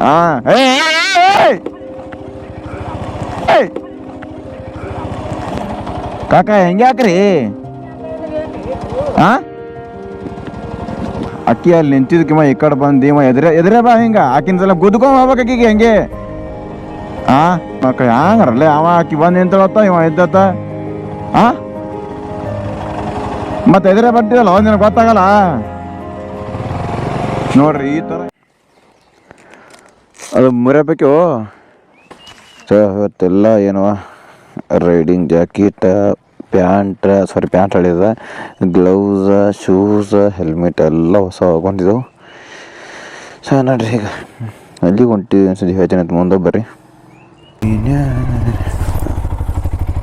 ಹಾಂ ಕಾಕ, ಹೆಂಗೆ ಹಾಕ್ರಿ? ಹಾಂ ಅಕ್ಕಿ ಅಲ್ಲಿ ನಿಂತಿದ್ದಕ್ಕಿಮ್ಮ ಈ ಕಡೆ ಬಂದು ಇವ ಎದುರೇ, ಎದ್ರೆ ಬಾ ಹಿಂಗ. ಆಕಿನ ಸಲ ಹೋಗ್ಬೇಕು ಅಕ್ಕಿಗೆ ಹೆಂಗೆ? ಆ ಮಕ್ಕಳು ಹ್ಯಾಂಗಾರಲ್ಲ ಅವ ಆಕಿ ಬಂದು ನಿಂತಳತ್ತ, ಇವ ಇದ್ದತ್ತ? ಆ? ಮತ್ತೆ ಎದುರೇ ಬರ್ತಿದಲ್ಲ ಒಂದಿನ ಗೊತ್ತಾಗಲ್ಲ? ನೋಡ್ರಿ, ಈ ಥರ ಅದು ಮುರಿಯಬೇಕು ಸೊ, ಇವತ್ತೆಲ್ಲ ಏನವ riding jacket, pant sorry pant ಹೇಳಿದ ಗ್ಲೌಸ, ಶೂಸ್, ಹೆಲ್ಮೆಟ್ ಎಲ್ಲ ಹೊಸ ಬಂದಿದ್ದವು ಸೊ, ನೋಡ್ರಿ ಈಗ. ಅಲ್ಲಿಗೆ ಹೊಂಟಿದ್ವಿ ಅನ್ಸುತ್ತೆ ಹೇಳ್ತೀನಿ ಮುಂದೆ ಬರ್ರಿ.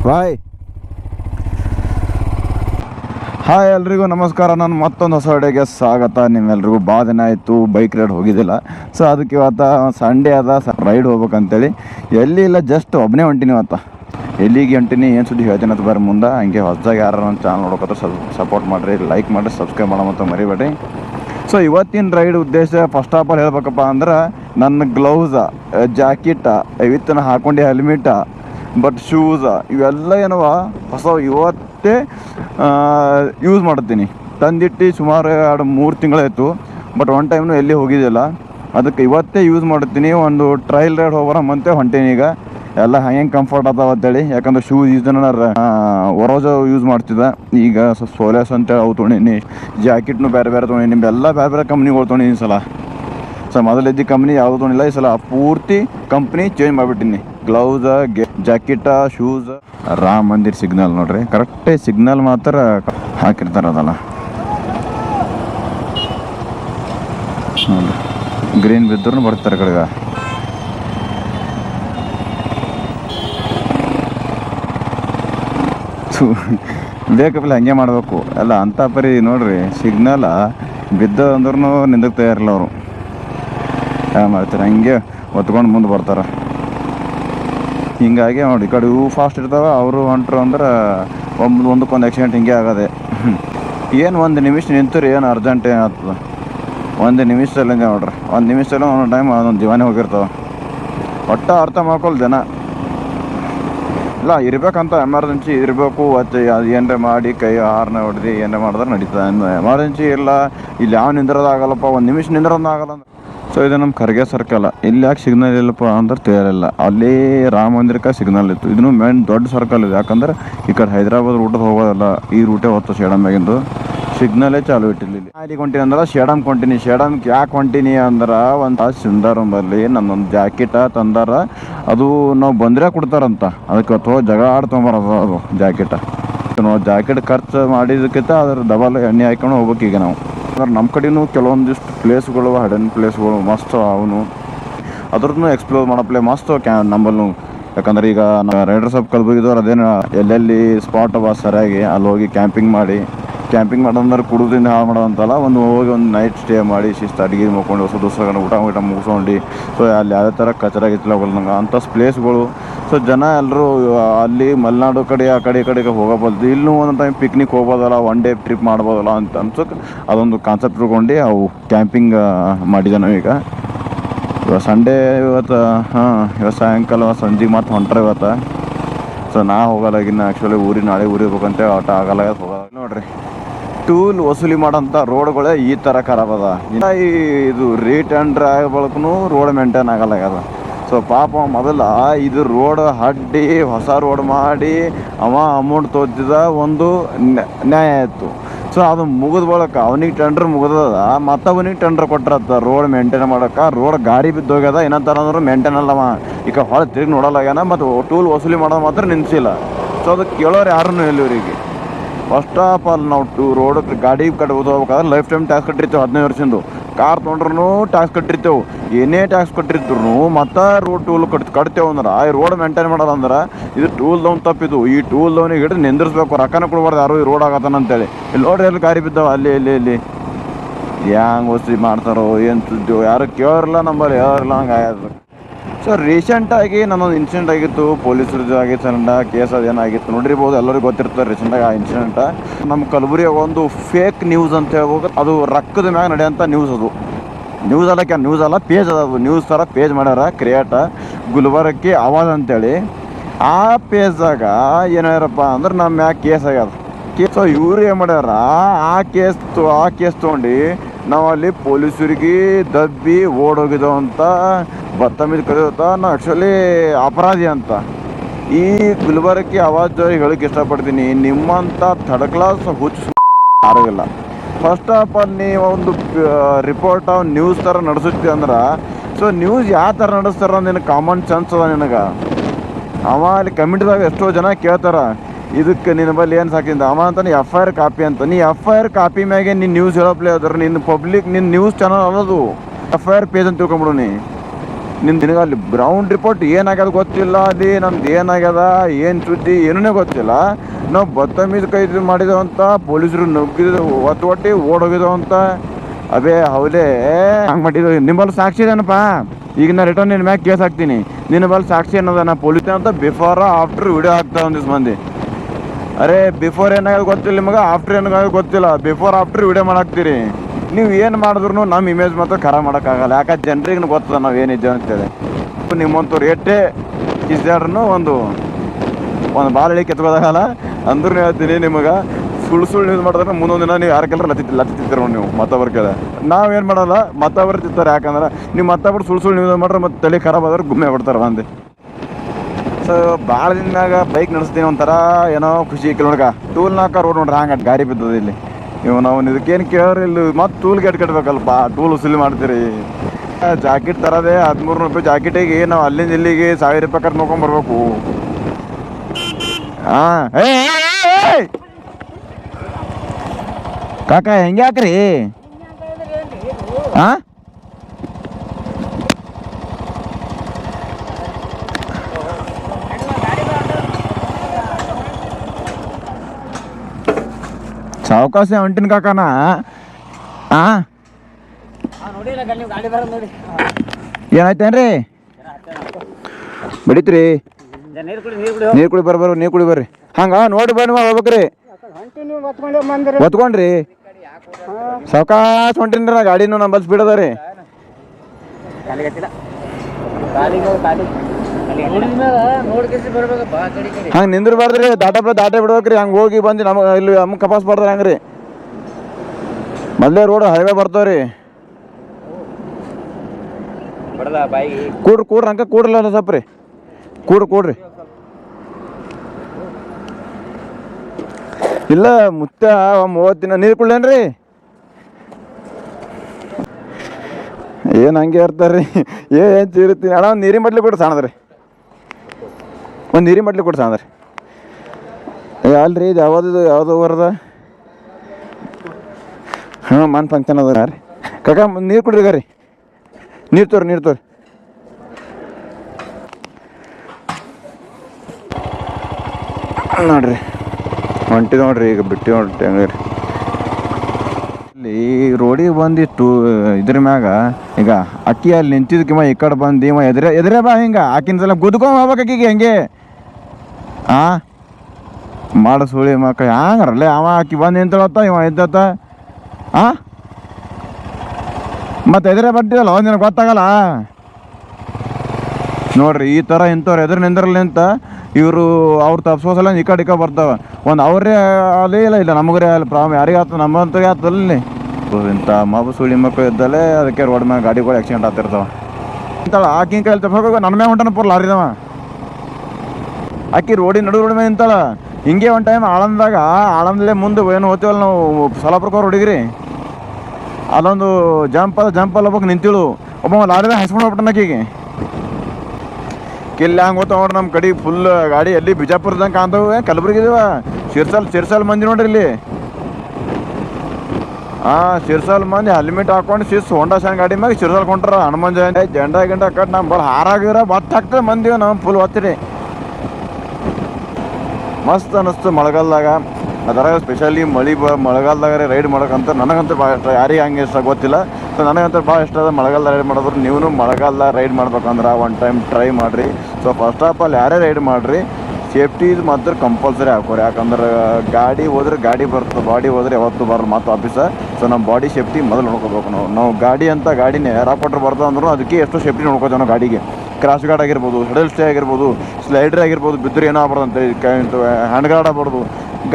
ಬಾಯ್. ಹಾಯ್ ಎಲ್ರಿಗೂ ನಮಸ್ಕಾರ, ನಾನು ಮತ್ತೊಂದು ಹೊಸ ಅಡುಗೆ ಸ್ವಾಗತ. ನಿಮ್ಮೆಲ್ರಿಗೂ ಭಾಳ ದಿನ ಆಯಿತು ಬೈಕ್ ರೈಡ್ ಹೋಗಿದ್ದಿಲ್ಲ. ಸೊ ಅದಕ್ಕೆ ಇವತ್ತು ಸಂಡೇ ಅದ ರೈಡ್ ಹೋಗ್ಬೇಕಂತೇಳಿ. ಎಲ್ಲಿ ಇಲ್ಲ ಜಸ್ಟ್ ಒಬ್ಬನೇ ಹೊಂಟಿನಿ ಇವತ್ತು. ಎಲ್ಲಿಗೆ ಹೊಂಟಿನಿ, ಏನು ಸುದ್ದಿ ಹೇಳ್ತೀನಿ ಅಂತ ಬರ್ರಿ ಮುಂದೆ. ಹಂಗೆ ಹೊಸದಾಗಿ ಯಾರು ನನ್ನ ಚಾನಲ್ ನೋಡೋಕತ್ರ ಸಪೋರ್ಟ್ ಮಾಡಿರಿ ಲೈಕ್ ಮಾಡಿರಿ ಸಬ್ಸ್ಕ್ರೈಬ್ ಮಾಡೋ ಮತ್ತು ಮರಿಬೇಡಿ ಸೊ ಇವತ್ತಿನ ರೈಡ್ ಉದ್ದೇಶ ಫಸ್ಟ್ ಆಫ್ ಆಲ್ ಹೇಳ್ಬೇಕಪ್ಪ ಅಂದ್ರೆ, ನನ್ನ ಗ್ಲೌಸ ಜಾಕೆಟ ಇವತ್ತಿನ ಹಾಕೊಂಡು ಹೆಲ್ಮೆಟ ಬಟ್ ಶೂಸ ಇವೆಲ್ಲ ಏನವ, ಹೊಸ ಇವತ್ತೇ ಯೂಸ್ ಮಾಡ್ತೀನಿ. ತಂದಿಟ್ಟು ಸುಮಾರು ಎರಡು ಮೂರು ತಿಂಗಳಾಯಿತು. ಬಟ್ ಒನ್ ಟೈಮ್ನು ಎಲ್ಲಿ ಹೋಗಿದ್ದಿಲ್ಲ. ಅದಕ್ಕೆ ಇವತ್ತೇ ಯೂಸ್ ಮಾಡ್ತೀನಿ. ಒಂದು ಟ್ರಯಲ್ ರೈಡ್ ಹೋಗೋರಂತೆ ಹೊಂಟೀನಿ ಈಗ. ಎಲ್ಲ ಹೆಂಗೆ ಕಂಫರ್ಟ್ ಅದಾವ ಅಂತೇಳಿ. ಯಾಕಂದ್ರೆ ಶೂಸ್ ಇದನ್ನ ಒರೋಜ ಯೂಸ್ ಮಾಡ್ತಿದ್ದೆ. ಈಗ ಸೋಲಸ್ ಅಂತೇಳಿ ಅವು ತೊಗೊಂಡಿನಿ. ಜಾಕೆಟ್ನು ಬೇರೆ ಬೇರೆ ತೊಗೊಂಡಿನಿ. ನಿಮ್ಮೆಲ್ಲ ಬೇರೆ ಬೇರೆ ಕಂಪ್ನಿಗಳು ತೊಗೊಂಡಿನಿ ಸಲ. ಸೊ, ಮೊದಲಿದ್ದ ಕಂಪ್ನಿ ಯಾವುದು ತೊಗೊಂಡಿಲ್ಲ. ಈ ಸಲ ಪೂರ್ತಿ company change ಮಾಡಿಬಿಟ್ಟಿನಿ. Gloves jacket shoes Rama Mandir signal ನೋಡ್ರಿ. ಕರೆಕ್ಟ್ ಸಿಗ್ನಲ್ ಮಾತ್ರ ಹಾಕಿರ್ತಾರೆ ಅದಲ್ಲ ಗ್ರೀನ್ ಬಿದ್ದರೂ ಬರ್ತಾರೆ ಕಡೆಗ. ಬೇಕಪ್ಪಲ್ಲ ಹಂಗೆ ಮಾಡಬೇಕು. ಅಲ್ಲ, ಅಂತ ಪರಿ ನೋಡ್ರಿ ಸಿಗ್ನಲ್ ಬಿದ್ದ ಅಂದ್ರೂ ನಿಂದಕ್ಕೆ ತಯಾರಿಲ್ಲ ಅವರು. ಮಾಡ್ತಾರೆ ಹಂಗೆ ಹೊತ್ಕೊಂಡು ಮುಂದೆ ಬರ್ತಾರೆ. ಹಿಂಗಾಗಿ ನೋಡಿ, ಕಡೆ ಇವು ಫಾಸ್ಟ್ ಇರ್ತಾವೆ, ಅವರು ಹೊಂಟ್ರು ಅಂದ್ರೆ ಒಂದು ಒಂದಕ್ಕೊಂದು ಆಕ್ಸಿಡೆಂಟ್ ಹಿಂಗೆ ಆಗದೆ. ಏನು ಒಂದು ನಿಮಿಷ ನಿಂತರು, ಏನು ಅರ್ಜೆಂಟ್ ಏನಾಗ್ತದೆ ಒಂದು ನಿಮಿಷದಲ್ಲಿ ನೋಡ್ರಿ. ಒಂದು ನಿಮಿಷದಲ್ಲಿ ಒಂದೊಂದು ಟೈಮ್ ಒಂದೊಂದು ದಿವಾನೆ ಹೋಗಿರ್ತಾವೆ. ಒಟ್ಟು ಅರ್ಥ ಮಾಡ್ಕೊಲ್ ಜನ. ಇಲ್ಲ, ಇರ್ಬೇಕಂತ ಎಮರ್ಜೆನ್ಸಿ ಇರಬೇಕು, ಮತ್ತು ಅದು ಏನರ ಮಾಡಿ ಕೈ ಹಾರನ ಹೊಡೆದು ಏನರ ಮಾಡಿದ್ರೆ ನಡೀತದೆ. ಎಮರ್ಜೆನ್ಸಿ ಇಲ್ಲ, ಇಲ್ಲಿ ಯಾವ ನಿಂದ್ರೋದಾಗಲ್ಲಪ್ಪ ಒಂದು ನಿಮಿಷ ನಿಂದ್ರೊಂದಾಗಲ್ಲ ಸೊ ಇದು ನಮ್ಮ ಖರ್ಗೆ ಸರ್ಕಲ್ ಇಲ್ಲಿ ಯಾಕೆ ಸಿಗ್ನಲ್ ಇಲ್ಲಪ್ಪ ಅಂದ್ರೆ ತಿಳಿಯಲಿಲ್ಲ ಅಲ್ಲಿ ರಾಮ ಮಂದಿರಕ್ಕೆ ಸಿಗ್ನಲ್ ಇತ್ತು. ಇದನ್ನು ಮೇನ್ ದೊಡ್ಡ ಸರ್ಕಲ್ ಇದೆ. ಯಾಕಂದ್ರೆ ಈ ಕಡೆ ಹೈದರಾಬಾದ್ ರೂಟ್ ಹೋಗೋದಲ್ಲ, ಈ ರೂಟೇ ಹೊತ್ತು ಶೇಡಮ್ಯಾಗಿಂದು ಸಿಗ್ನಲೇ ಚಾಲು ಇಟ್ಟಿಲ್ಲ ಇಲ್ಲಿ. ಹೊಂಟೀನಿ ಅಂದ್ರೆ ಶೇಡಮ್ ಕೊಂಟಿನಿ. ಶೇಡಮ್ಗೆ ಯಾಕೆ ಹೊಂಟೀನಿ ಅಂದ್ರೆ ಒಂದು ಸುಂದರ ಬರಲಿ ನನ್ನೊಂದು ಜಾಕೆಟ ತಂದಾರ. ಅದು ನಾವು ಬಂದರೆ ಕೊಡ್ತಾರಂತ. ಅದಕ್ಕೆ ಅಥವಾ ಜಗ ಜಗಳ ಆಡ್ ತೊಗೊಂಬರೋದು ಅದು ಜಾಕೆಟ ನಾವು ಜಾಕೆಟ್ ಖರ್ಚು ಮಾಡಿದಕ್ಕಿಂತ ಅದ್ರ ಡಬಲ್ ಎಣ್ಣೆ ಹಾಕೊಂಡು ಹೋಗ್ಬೇಕು ಈಗ ನಾವು. ಅಂದ್ರೆ ನಮ್ಮ ಕಡೆನೂ ಕೆಲವೊಂದಿಷ್ಟು ಪ್ಲೇಸ್ಗಳು ಹಡನ್ ಪ್ಲೇಸ್ಗಳು ಮಸ್ತ್ ಅವನು. ಅದ್ರದ್ದು ಎಕ್ಸ್ಪ್ಲೋರ್ ಮಾಡಪ್ಲೆ ಮಸ್ತ್ ಕ್ಯಾ ನಂಬಲ್ನು ಯಾಕಂದ್ರೆ ಈಗ ರೈಡರ್ ಸಬ್ ಕಲ್ಬುಗಿದವ್ರು ಅದೇನು ಎಲ್ಲೆಲ್ಲಿ ಸ್ಪಾಟ್ ಅವ ಸರಿಯಾಗಿ ಅಲ್ಲಿ ಹೋಗಿ ಕ್ಯಾಂಪಿಂಗ್ ಮಾಡಿ. ಕ್ಯಾಂಪಿಂಗ್ ಮಾಡೋದಂದ್ರೆ ಕುಡಿದ್ರಿಂದ ಹಾಳು ಮಾಡೋದಂತಲ್ಲ, ಒಂದು ಹೋಗಿ ಒಂದು ನೈಟ್ ಸ್ಟೇ ಮಾಡಿ ಶಿಸ್ತು ಅಡುಗೆ ಮಾಡ್ಕೊಂಡು ಹೊಸ ದಿವಸ ಊಟ ಊಟ ಮುಗಿಸ್ಕೊಂಡು ಸೊ ಅಲ್ಲಿ ಯಾವುದೇ ಥರ ಕಚರ ಗಿಚ್ಚಲ ನಂಗೆ ಅಂಥ ಪ್ಲೇಸ್ಗಳು ಸೊ ಜನ ಎಲ್ಲರೂ ಅಲ್ಲಿ ಮಲೆನಾಡು ಕಡೆ, ಆ ಕಡೆ, ಈ ಕಡೆಗೆ ಹೋಗಬಲ್ದು ಇಲ್ಲೂ ಒಂದು ಟೈಮ್ ಪಿಕ್ನಿಕ್ ಹೋಗ್ಬೋದಲ್ಲ ಒನ್ ಡೇ ಟ್ರಿಪ್ ಮಾಡ್ಬೋದಲ್ಲ ಅಂತ ಅನ್ಸೋಕೆ ಅದೊಂದು ಕಾನ್ಸೆಪ್ಟ್ ಇಟ್ಕೊಂಡು ಅವು ಕ್ಯಾಂಪಿಂಗ್ ಮಾಡಿದೆ ನಾವೀಗ ಇವಾಗ ಸಂಡೇ ಇವತ್ತು, ಹಾಂ ಇವತ್ತು ಸಾಯಂಕಾಲ ಸಂಜೆಗೆ ಮತ್ತೆ ಹೊಂಟ್ರೆ ಇವತ್ತು. ಸೊ ನಾ ಹೋಗಲ್ಲಾಗಿನ್ನ ಆ್ಯಕ್ಚುಲಿ ಊರಿಗೆ ನಾಳೆ ಊರಿಗೆ ಹೋಗಂತೆ ಆಟ ಆಗಲ್ಲ, ಹೋಗಲ್ಲ. ನೋಡ್ರಿ. ಟೂಲ್ ವಸೂಲಿ ಮಾಡೋಂಥ ರೋಡ್ಗಳೇ ಈ ಥರ ಖರಾಬ್ ಅದ. ಇದು ರೇಟ್ ಅಂಡ್ರ ಬಳಕೂ ರೋಡ್ ಮೇಂಟೈನ್ ಆಗಲ್ಲ ಆಗ್ಯದ. ಸೊ ಪಾಪ ಮೊದಲ ಇದು ರೋಡ್ ಅಡ್ಡಿ ಹೊಸ ರೋಡ್ ಮಾಡಿ ಅವ ಅಮೌಂಟ್ ತೋತಿದ ಒಂದು ನ್ಯಾ- ನ್ಯಾಯ ಇತ್ತು ಸೊ ಅದು ಮುಗಿದ ಬಳಕ ಅವನಿಗೆ ಟೆಂಡರ್ ಮುಗಿದದ, ಮತ್ತು ಅವನಿಗೆ ಟೆಂಡರ್ ಕೊಟ್ಟಿರತ್ತ ರೋಡ್ ಮೇಂಟೈನ್ ಮಾಡೋಕೆ. ರೋಡ್ ಗಾಡಿ ಬಿದ್ದೋಗ್ಯದ ಏನಂತಾರ ಅಂದ್ರೆ ಮೇಂಟೈನ್ ಅಲ್ಲವ ಈಗ ಹೊಳ ತಿರುಗಿ ನೋಡಲ್ಲಾಗ್ಯಾನ ಮತ್ತು ಟೂಲ್ ವಸೂಲಿ ಮಾಡೋದು ಮಾತ್ರ ನಿಲ್ಸಿಲ್ಲ ಸೊ ಅದು ಕೇಳೋರು ಯಾರೂ ಇಲ್ಲ ಇವರಿಗೆ. ಫಸ್ಟ್ ಆಫ್ ಆಲ್ ನಾವು ಟೂ ರೋಡ್ ಗಾಡಿ ಕಡೆ ಹೋಗ್ಬೇಕಾದ್ರೆ ಲೈಫ್ ಟೈಮ್ ಟ್ಯಾಕ್ಸ್ ಕಟ್ಟಿರ್ತೇವೆ ಹದಿನೈದು ವರ್ಷದ್ದು ಕಾರ್ ತೊಗೊಂಡ್ರು ಟ್ಯಾಕ್ಸ್ ಕಟ್ಟಿರ್ತೇವೆ ಏನೇ ಟ್ಯಾಕ್ಸ್ ಕಟ್ಟಿರ್ದ್ರು ಮತ್ತೆ ರೋಡ್ ಟೂಲ್ ಕಟ್ ಕಟ್ತೇವೆ ಅಂದ್ರೆ ಆ ರೋಡ್ ಮೇಂಟೈನ್ ಮಾಡೋದು ಅಂದ್ರೆ ಇದು ಟೂಲ್ ದೌನ್ ತಪ್ಪಿದ್ದು ಈ ಟೂಲ್ ದೌನಿಗೆ ಹಿಡಿದು ನಿಂದಿರ್ಸ್ಬೇಕು ರೊಕ್ಕನ ಕೊಡಬಾರ್ದು ಯಾರು ಈ ರೋಡ್ ಆಗತ್ತಾನ ಅಂತೇಳಿ ಇಲ್ಲಿ ನೋಡ್ರಿ ಎಲ್ಲಿ ಗಾಡಿ ಬಿದ್ದಾವ ಅಲ್ಲಿ ಇಲ್ಲಿ ಇಲ್ಲಿ ಹ್ಯಾಂಗೆ ಓಸಿ ಮಾಡ್ತಾರೋ ಏನು ಸುದ್ದಿ ಯಾರು ಕೇಳೋರಿಲ್ಲ ನಂಬಲ್ಲಿ ಯಾರಿಲ್ಲ ಹಂಗೆ ಆಗ್ಯದ ಸೊ ರೀಸೆಂಟಾಗಿ ನನ್ನೊಂದು ಇನ್ಸಿಡೆಂಟ್ ಆಗಿತ್ತು. ಪೊಲೀಸರ ಆಗಿತ್ತು ಸಣ್ಣ ಕೇಸ್ ಅದೇನಾಗಿತ್ತು ನೋಡಿರ್ಬೋದು, ಎಲ್ಲರಿಗೂ ಗೊತ್ತಿರ್ತದೆ ರೀಸೆಂಟಾಗಿ ಆ ಇನ್ಸಿಡೆಂಟ ನಮ್ಮ ಕಲಬುರಗಿಯಾಗ ಒಂದು ಫೇಕ್ ನ್ಯೂಸ್ ಅಂತ ಹೇಳ್ಬೋದು, ಅದು ರಕ್ಕದ ಮ್ಯಾಗ ನಡೆಯೋಂಥ ನ್ಯೂಸ್ ಅದು. ನ್ಯೂಸ್ ಅಲ್ಲ ಕ್ಯಾ ನ್ಯೂಸ್ ಅಲ್ಲ ಪೇಜ್ ಅದ ನ್ಯೂಸ್ ಥರ ಪೇಜ್ ಮಾಡ್ಯಾರ ಕ್ರಿಯೇಟ ಗುಲ್ಬರ್ಗಕ್ಕೆ ಆವಾಜ್ ಅಂತೇಳಿ. ಆ ಪೇಜ್ದಾಗ ಏನಾರಪ್ಪ ಅಂದ್ರೆ ನಮ್ಮ ಮ್ಯಾಗ ಕೇಸ್ ಆಗ್ಯದ. ಕೇಸ್ ಇವ್ರು ಏನು ಮಾಡ್ಯಾರ, ಆ ಕೇಸ್ ಆ ಕೇಸ್ ತೊಗೊಂಡು ನಾವು ಅಲ್ಲಿ ಪೊಲೀಸರಿಗೆ ದಬ್ಬಿ ಓಡೋಗಿದ್ದೋ ಅಂತ ಬತ್ತಮೀದ್ ಕರೆಯುತ್ತ ನಾ ಆ್ಯಕ್ಚುಲಿ ಅಪರಾಧಿ ಅಂತ. ಈ ಗುಲ್ಬರ್ಗಿ ಆವಾಜ್ ಹೇಳಕ್ಕೆ ಇಷ್ಟಪಡ್ತೀನಿ. ನಿಮ್ಮಂಥ ಥರ್ಡ್ ಕ್ಲಾಸ್ ಹುಚ್ಚು ಯಾರಿಗಿಲ್ಲ. ಫಸ್ಟ್ ಆಫ್ ಆಲ್ ನೀವು ಒಂದು ರಿಪೋರ್ಟ್ ನ್ಯೂಸ್ ಥರ ನಡೆಸುತ್ತೆ ಅಂದ್ರೆ ಸೊ ನ್ಯೂಸ್ ಯಾವ ಥರ ನಡೆಸ್ತಾರ ನಿನಗೆ ಕಾಮನ್ ಸೆನ್ಸ್ ಅದ ನಿನಗೆ? ಅವ ಅಲ್ಲಿ ಕಮಿಟಿದಾಗ ಎಷ್ಟೋ ಜನ ಕೇಳ್ತಾರ ಇದಕ್ಕೆ ನಿನ್ನ ಬಲ್ಲಿ ಏನು ಸಾಕಿಂದ? ಅವ ಅಂತಾನೆ ಎಫ್ ಐ ಆರ್ ಕಾಪಿ ಅಂತ. ನೀ ಎಫ್ ಐ ಆರ್ ಕಾಪಿ ಮ್ಯಾಗೆ ನೀನು ನ್ಯೂಸ್ ಹೇಳಪ್ಲೇ ಅದ್ರ ನಿನ್ನ ಪಬ್ಲಿಕ್ ನಿನ್ನ ನ್ಯೂಸ್ ಚಾನಲ್ ಅನ್ನೋದು ಎಫ್ ಐ ಆರ್ ಪೇಜ್ ಅಂತ ತಿಳ್ಕೊಂಬಿಡು ನೀ. ನಿನ್ನ ನಿನಗೆ ಅಲ್ಲಿ ಗ್ರೌಂಡ್ ರಿಪೋರ್ಟ್ ಏನಾಗ್ಯದ ಗೊತ್ತಿಲ್ಲ ಅಲ್ಲಿ, ನಮ್ದು ಏನಾಗ್ಯದ, ಏನು ಸುದ್ದಿ ಏನೂ ಗೊತ್ತಿಲ್ಲ. ನಾವು ಬತ್ತಮೀಜ್ ಕೈ ಮಾಡಿದೆವು ಅಂತ, ಪೊಲೀಸರು ನುಗ್ಗಿದ ಒತ್ತು ಒಟ್ಟಿ ಓಡೋಗಿದೆವು ಅಂತ. ಅದೇ ಹೌದೇ? ಹಂಗೆ ಮಾಡಿದ್ವಿ. ನಿಮ್ಮಲ್ಲಿ ಸಾಕ್ಷಿ ಇದೇನಪ್ಪ? ಈಗ ನಾ ರಿಟರ್ನ್ ನಿನ್ನ ಮ್ಯಾಗ ಕೇಸ್ ಹಾಕ್ತೀನಿ. ನಿನ್ನ ಬಲ್ಲಿ ಸಾಕ್ಷಿ ಅನ್ನೋದನ್ನ ಪೊಲೀಸ್ ಅಂತ ಬಿಫೋರ್ ಆಫ್ಟರ್ ವಿಡಿಯೋ ಹಾಕ್ತಾ ಒಂದಿಷ್ಟು ಮಂದಿ. ಅರೆ ಬಿಫೋರ್ ಏನಾಗ ಗೊತ್ತಿಲ್ಲ ನಿಮಗೆ ಆಫ್ಟರ್ ಏನಾಗ ಗೊತ್ತಿಲ್ಲ. ಬಿಫೋರ್ ಆಫ್ಟರ್ ವಿಡಿಯೋ ಮಾಡಾಕ್ತೀರಿ. ನೀವು ಏನು ಮಾಡಿದ್ರು ನಮ್ಮ ಇಮೇಜ್ ಮಾತ್ರ ಖರಾಬ್ ಮಾಡೋಕ್ಕಾಗಲ್ಲ. ಯಾಕಂದ್ರೆ ಜನರಿಗೆ ಗೊತ್ತದ ನಾವು ಏನಿದ್ದೇವೆ ಅಂತೇಳಿ. ನಿಮ್ಮಂತವ್ರು ಎಟ್ಟೆ ಇದ್ದಾಡ್ರೂ ಒಂದು ಒಂದು ಬಾಲ್ ಕೆತ್ಕೋದಾಗಲ್ಲ ಅಂದ್ರೂ ಹೇಳ್ತೀನಿ ನಿಮಗೆ, ಸುಳ್ಳು ಸುಳ್ಳು ಯೂಸ್ ಮಾಡಿದ್ರೆ ಮುಂದೊಂದು ದಿನ ನೀವು ಯಾರ ಕೆಲರು ಲತ್ತಿ ಲತ್ತಿ ತಿಂತೀರ ನೋಡಿ ನೀವು ಮತ್ತೊಬ್ಬರ ಕೇಳ. ನಾವೇನು ಮಾಡಲ್ಲ ಮತ್ತೊಬ್ಬರು ತಿತ್ತಾರೆ ಯಾಕಂದ್ರೆ ನೀವು ಮತ್ತೊಬ್ಬರು ಸುಳ್ಳು ಸುಳ್ಳು ಯೂಸ್ ಮಾಡ್ರೆ ಮತ್ತೆ ತಲೆ ಖರಾಬ್ ಆದ್ರೆ ಗುಮ್ಮೆ ಬಿಡ್ತಾರೆ ಬಂದು ಸೊ ಭಾಳ ದಿನದಾಗ ಬೈಕ್ ನಡೆಸ್ತೀನಿ ಒಂಥರ ಏನೋ ಖುಷಿ ನೋಡ್ಕ ಟೂಲ್ನಾಕ ರೋಡ್ ನೋಡ್ರಿ ಹಂಗೆ ಗಾಡಿ ಬಿದ್ದದ ಇಲ್ಲಿ. ಇವ್ ನಾವು ಇದಕ್ಕೇನು ಕೇಳ್ರಿ ಇಲ್ಲಿ, ಮತ್ತೆ ಟೂಲ್ ಗೇಟ್ ಕಟ್ಬೇಕಲ್ಪ. ಟೂಲ್ ವಸೂಲಿ ಮಾಡ್ತೀರಿ. ಜಾಕೆಟ್ ತರದೆ ಹದಿಮೂರು ರೂಪಾಯಿ ಜಾಕೆಟಿಗೆ ನಾವು ಅಲ್ಲಿಂದ ಇಲ್ಲಿಗೆ ಸಾವಿರ ರೂಪಾಯಿ ಕಟ್ ನೋಡ್ಕೊಂಬರ್ಬೇಕು ಹಾಂ ಏ ಕಾಕ, ಹೆಂಗೆ ಹಾಕ್ರಿ ಹಾಂ ಸಾವಕಾಶ ಹೊಂಟಿನ ಕಾಕನ? ಏನಾಯ್ತೇನ್ರಿ? ಬಡಿತ್ರಿ. ನೀರು ಕುಡಿ ಕುಡಿ ನೀರು ಕುಡಿ ಬರ್ರಿ. ಹಂಗ ನೋಡಿ ಬನ್ನಿ ಹೋಗ್ಬೇಕ್ರಿ. ಹೊತ್ಕೊಂಡ್ರಿ. ಸಾವಕಾಶ ಹೊಂಟಿನ್ರಿ ನಾ ಗಾಡಿನೂ ನಮ್ಮ ಬಸ್ ಅದ ರೀ. ಹಂಗೆ ನಿಂದಿರ್ಬಾರ್ದ್ರಿ ದಾಟ ದಾಟೆ ಬಿಡ್ಬೇಕ್ರಿ ಹಂಗೆ ಹೋಗಿ ಬಂದು ನಮಗೆ ಇಲ್ಲಿ ನಮ್ಗೆ ಕಪಾಸ್ ಬರ್ತಾರೆ ಹಂಗ್ರಿ. ಮೊದಲೇ ರೋಡ್ ಹೈವೇ ಬರ್ತಾವ್ರಿ. ಕೂಡ್ರಿ ಕೂಡ್ರಿ ಹಂಗೆ ಕೂಡ್ರಲ್ಲ ಸ್ವಲ್ಪ ರೀ ಕೂಡ್ರಿ ಕೂಡ್ರಿ. ಇಲ್ಲ ಮುತ್ತ ಮೂವತ್ತು ದಿನ ನೀರು ಕುಳ್ಳೇನ್ರಿ ಏನು ಹಂಗೆ ಇರ್ತಾರ್ರಿ? ಏನ್ ಚೀರುತ್ತೀನಿ ಅಣ್ಣ ನೀರಿನ ಬಟ್ಲಿ ಕೊಡ್ರಿ ಸಾಣದ್ರಿ ಒಂದು ನೀರಿ ಮಟ್ಲಿ ಕೊಡ್ತಾ ಅಂದ್ರೆ ಅಲ್ರಿ, ಇದು ಯಾವ್ದು ಯಾವ್ದು ಬರದ ಹಾಂ ಮನ್ ಫಂಕ್ಷನ್ ಅದ ರೀ ಕಾಕ ನೀರು ಕುಡ್ರಿ ಗಾರಿ. ರೀ ನೀರು ತೋರಿ ನೀರು ತೋರಿ. ನೋಡ್ರಿ. ಹೊಂಟಿ ನೋಡ್ರಿ, ಈಗ ಬಿಟ್ಟು ನೋಡ್ರಿ ಹಂಗ್ರಿ. ಇಲ್ಲಿ ರೋಡಿಗೆ ಬಂದಿತ್ತು, ಇದ್ರ ಮ್ಯಾಗ, ಈಗ ಅಕ್ಕಿ ಅಲ್ಲಿ ನಿಂತಿದ್ದಕ್ಕಿಮ್ಮ ಈ ಕಡೆ ಬಂದು ಎದುರೇ ಎದುರೇ ಬಾ ಹಿಂಗ. ಆಕಿನ ಸಲ ಗುದ್ಕೊಂಡ್ ಹೋಗ್ಬೇಕು ಹೆಂಗೆ. ಆ? ಮಾಡ ಸುಳಿ ಮಕ್ಕ ಹ್ಯಾಂಗಾರಲ್ಲೇ ಅವ ಆಕಿ ಬಂದು ನಿಂತಳತ್ತ ಇವ ಎದ್ದತ್ತ? ಆ? ಮತ್ತೆ ಎದುರೇ ಬಟ್ಟಿದಲ್ಲ ಒಂದು ನಿನಗೆ ಗೊತ್ತಾಗಲ್ಲ? ನೋಡ್ರಿ, ಈ ಥರ ಇಂಥವ್ರು ಎದುರು ನಿಂದ್ರಲ್ಲಿ ನಿಂತ ಇವರು ಅವ್ರ ತಪ್ಸೋಸಲ್ಲ ಈ ಕಡೆ ಈ ಕಡೆ ಬರ್ತಾವ. ಒಂದು ಅವರೇ ಅಲ್ಲಿ ಇಲ್ಲ ಇಲ್ಲ ನಮಗ್ರೆ ಅಲ್ಲಿ ಪ್ರಾಬ್ಲಮ್. ಯಾರಿಗೆ ಆಯ್ತು ನಮ್ಮಂತಗೆ ಆತಲ್ಲಿ ಇಂಥ ಮಬ್ಬು ಸುಳಿ ಮಕ್ಕಳು ಇದ್ದಲ್ಲೇ ಅದಕ್ಕೆ ರೋಡ್ ಮ್ಯಾಗ ಗಾಡಿಗಳು ಆಕ್ಸಿಡೆಂಟ್ ಆಗ್ತಿರ್ತಾವ. ಇಂಥ ಆಕಿನ ಕೈಲಿ ತಪ್ಪ ನನ್ನ ಮ್ಯಾಗ ಹೊಂಟನ ಪೂರ್ ಲಾರಿದವ ಆಕಿ ರೋಡಿ ನಡು ರೋಡ್ ಮೇಲೆ ನಿಂತಾಳ ಹಿಂಗೆ ಒಂದು ಟೈಮ್ ಆಳಂದಾಗ ಆಳಂದಲೇ ಮುಂದೆ ಏನು ಹೋಗ್ತೀವಲ್ಲ ನಾವು ಸೊಲಾಪುರಕ್ಕೆ ರೋಡಿಗ್ರಿ ಅಲ್ಲೊಂದು ಜಂಪ್ ಅದ, ಜಂಪ್ ಅಲ್ಲ ಹೋಗ್ಬೇಕು ನಿಂತಿಳು ಒಬ್ಬ ಲಾರಿದ ಹಸ್ಕೊಂಡು ಹೋಗ್ಬಿಟ್ಟನ ಆಕಿಗೆ ಕಿಲ್ಲ ಹಂಗೆ ಹೋಗ್ತಾವ ನೋಡ್ರಿ ನಮ್ಮ ಕಡೆ ಫುಲ್ ಗಾಡಿ ಎಲ್ಲಿ ಬಿಜಾಪುರದಂಗೆ ಕಾಣ್ತಾವ ಕಲಬುರಗಿ ಇದೀವ? ಶಿರ್ಸಲ್ ಶಿರ್ಸಲ್ ಮಂದಿ ನೋಡ್ರಿ ಇಲ್ಲಿ. ಹಾಂ ಶಿರ್ಸಲ್ ಮಂದಿ ಹೆಲ್ಮೆಟ್ ಹಾಕೊಂಡು ಶಿರ್ಸ್ ಹೊಂಡಾ ಸಣ್ಣ ಗಾಡಿ ಮ್ಯಾಗ ಶಿರ್ಸಲ್ ಕೊಂಡ್ರ. ಹನುಮಾನ್ ಜಯಂತಿ, ಜಂಡ ಗಿಂಡ ಕಟ್ ನಮ್ಮ ಭಾಳ ಹಾರಾಗಿರ ಬತ್ ಹಾಕ್ತದೆ ಮಂದಿ ನಮ್ಮ ಫುಲ್ ಒತ್ತಿರಿ. ಮಸ್ತ್ ಅನಿಸ್ತು ಮಳೆಗಾಲದಾಗ. ಅದರಾಗ ಸ್ಪೆಷಲಿ ಮಳೆ ಬ ಮಳೆಗಾಲದಾಗ ರೈಡ್ ಮಾಡೋಕ್ಕಂತ ನನಗಂತೂ ಭಾಳ ಇಷ್ಟ, ಯಾರಿಗೆ ಹಂಗೆ ಇಷ್ಟ ಗೊತ್ತಿಲ್ಲ. ಸೊ ನನಗಂತೂ ಭಾಳ ಇಷ್ಟ ಅದ ಮಳೆಗಾಲದಾಗ ರೈಡ್ ಮಾಡಿದ್ರು. ನೀವು ಮಳೆಗಾಲದಾಗ ರೈಡ್ ಮಾಡ್ಬೇಕಂದ್ರೆ ಒನ್ ಟೈಮ್ ಟ್ರೈ ಮಾಡಿರಿ. ಸೊ ಫಸ್ಟ್ ಆಫ್ ಆಲ್ ಯಾರೇ ರೈಡ್ ಮಾಡಿರಿ ಸೇಫ್ಟಿ ಮಾತ್ರ ಕಂಪಲ್ಸರಿ ಹಾಕೋರಿ. ಯಾಕಂದ್ರೆ ಗಾಡಿ ಹೋದ್ರೆ ಗಾಡಿ ಬರ್ತದೆ ಬಾಡಿ ಹೋದ್ರೆ ಯಾವತ್ತು ಬರಲ್ಲ. ಮತ್ತು ಆಫೀಸ ಸೊ ನಮ್ಮ ಬಾಡಿ ಸೇಫ್ಟಿ ಮೊದಲು ನೋಡ್ಕೋಬೇಕು ನಾವು. ನಾವು ಗಾಡಿ ಅಂತ ಗಾಡಿನೇ ಯಾರು ಕೊಟ್ಟರು ಬರ್ತದೆ ಅಂದ್ರೂ ಅದಕ್ಕೆ ಎಷ್ಟು ಸೇಫ್ಟಿ ನೋಡ್ಕೋತೇವೆ ನಾವು ಗಾಡಿಗೆ. ಕ್ರಾಸ್ ಗಾರ್ಡ್ ಆಗಿರ್ಬೋದು ಹೆಡಲ್ ಸ್ಟೇ ಆಗಿರ್ಬೋದು ಸ್ಲೈಡರ್ ಆಗಿರ್ಬೋದು, ಬಿದ್ದರೆ ಏನೋ ಆಗ್ಬಾರ್ದಂತೆ. ಹ್ಯಾಂಡ್ ಗಾರ್ಡ್ ಆಗ್ಬಾರ್ದು.